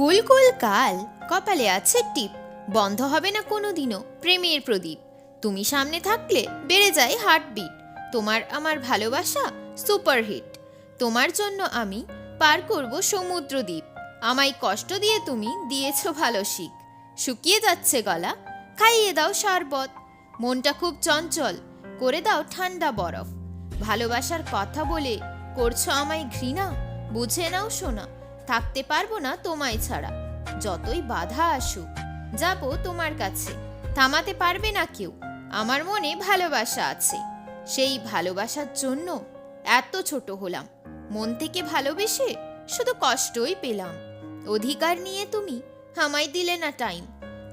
গোল গোল কাল, কপালে আছে টিপ। বন্ধ হবে না কোনোদিনও প্রেমের প্রদীপ। তুমি সামনে থাকলে বেড়ে যায় হার্টবিট। তোমার আমার ভালোবাসা সুপারহিট। তোমার জন্য আমি পার করব সমুদ্র দ্বীপ আমায় কষ্ট দিয়ে তুমি দিয়েছ ভালো শিখ। শুকিয়ে যাচ্ছে গলা, খাইয়ে দাও শরবত। মনটা খুব চঞ্চল, করে দাও ঠান্ডা বরফ। ভালোবাসার কথা বলে করছ আমায় ঘৃণা, বুঝে নাও শোনা থাকতে পারব না তোমায় ছাড়া। যতই বাধা আসুক, যাব তোমার কাছে। থামাতে পারবে না কেউ। আমার মনে ভালোবাসা আছে। সেই ভালোবাসার জন্য এত ছোট হলাম। মন থেকে ভালোবেসে শুধু কষ্টই পেলাম। অধিকার নিয়ে তুমি আমায় দিলে না টাইম।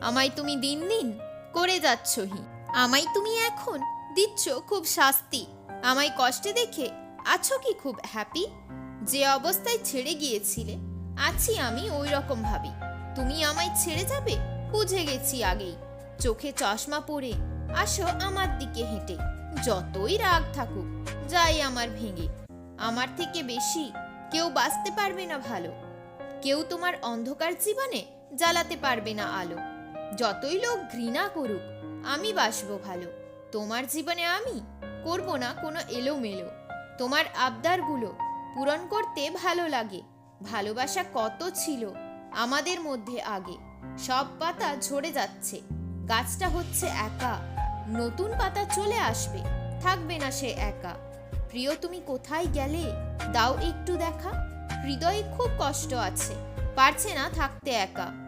আমায় তুমি দিন দিন করে যাচ্ছ হি আমায় তুমি এখন দিচ্ছ খুব শাস্তি। আমায় কষ্টে দেখে আছো কি খুব হ্যাপি যে অবস্থায় ছেড়ে গিয়েছিলে আছি আমি ওই রকম ভাবি। তুমি আমায় ছেড়ে যাবে? বুঝে গেছি আগেই। চোখে চশমা পরে আসো আমার দিকে হেঁটে। যতই রাগ থাকুক, যাই আমার ভেঙে। আমার থেকে বেশি কেউ বাঁচতে পারবে না ভালো। কেউ তোমার অন্ধকার জীবনে জ্বালাতে পারবে না আলো। যতই লোক ঘৃণা করুক, আমি বাসবো ভালো। তোমার জীবনে আমি করব না কোনো এলোমেলো। তোমার আবদারগুলো পূরণ করতে ভালো লাগে। ভালোবাসা কত ছিল আমাদের মধ্যে আগে। সব পাতা ঝরে যাচ্ছে, গাছটা হচ্ছে একা। নতুন পাতা চলে আসবে, থাকবে না সে একা। প্রিয়, তুমি কোথায় গেলে? দাও একটু দেখা। হৃদয়ে খুব কষ্ট আছে, পারছে না থাকতে একা।